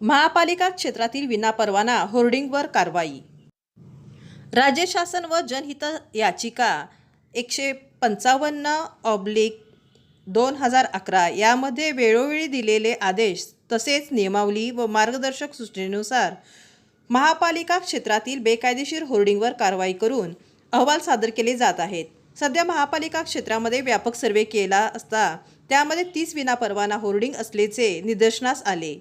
महापालिका क्षेत्रातील विनापरवाना होर्डिंगवर कारवाई. राज्य शासन व जनहित याचिका एकशे पंचावन्न ऑब्लिक दोन हजार अकरा यामध्ये वेळोवेळी दिलेले आदेश तसेच नियमावली व मार्गदर्शक सूचनेनुसार महापालिका क्षेत्रातील बेकायदेशीर होर्डिंगवर कारवाई करून अहवाल सादर केले जात आहेत. सध्या महापालिका क्षेत्रामध्ये व्यापक सर्वे केला असता त्यामध्ये तीस विनापरवाना होर्डिंग असल्याचे निदर्शनास आले.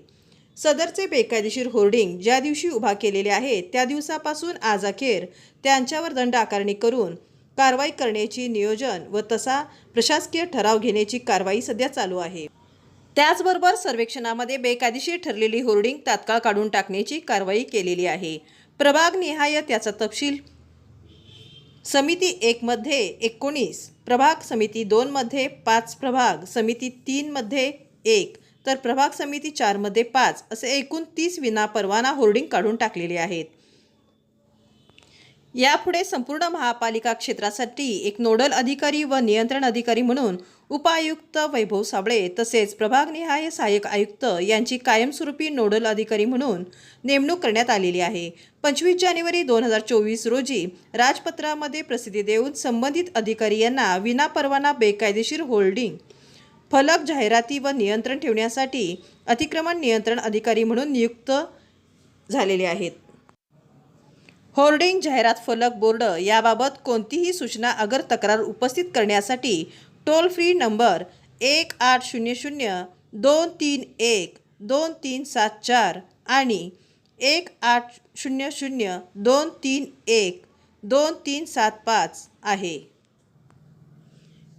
सदरचे बेकायदेशीर होर्डिंग ज्या दिवशी उभा केलेले आहे त्या दिवसापासून आज अखेर त्यांच्यावर दंड आकारणी करून कारवाई करण्याची नियोजन व तसा प्रशासकीय ठराव घेण्याची कारवाई सध्या चालू आहे. त्याचबरोबर सर्वेक्षणामध्ये बेकायदेशीर ठरलेली होर्डिंग तात्काळ काढून टाकण्याची कारवाई केलेली आहे. प्रभागनिहाय त्याचा तपशील. समिती एकमध्ये एकोणीस प्रभाग समिती दोनमध्ये पाच प्रभाग समिती तीनमध्ये एक तर प्रभाग समिती चारमध्ये पाच असे एकूण तीस विनापरवाना होर्डिंग काढून टाकलेले आहेत. यापुढे संपूर्ण महापालिका क्षेत्रासाठी एक नोडल अधिकारी व नियंत्रण अधिकारी म्हणून उपायुक्त वैभव साबळे तसेच प्रभागनिहाय सहाय्यक आयुक्त यांची कायमस्वरूपी नोडल अधिकारी म्हणून नेमणूक करण्यात आलेली आहे. पंचवीस जानेवारी दोन हजार चोवीस रोजी राजपत्रामध्ये प्रसिद्धी देऊन संबंधित अधिकारी यांना विनापरवाना बेकायदेशीर होल्डिंग फलक जाहिराती व नियंत्रण ठेवण्यासाठी अतिक्रमण नियंत्रण अधिकारी म्हणून नियुक्त झालेले आहेत. होर्डिंग जाहिरात फलक बोर्ड याबाबत कोणतीही सूचना अगर तक्रार उपस्थित करण्यासाठी टोल फ्री नंबर एक आठ शून्य शून्य दोन तीन एक दोन तीन सात चार आणि एक आठ शून्य शून्य दोन तीन एक दोन तीन सात पाच आहे.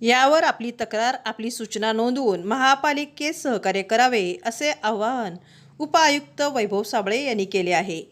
यावर आपली तक्रार आपली सूचना नोंदवून महापालिकेस सहकार्य करावे असे आवाहन उपायुक्त वैभव साबळे यांनी केले आहे.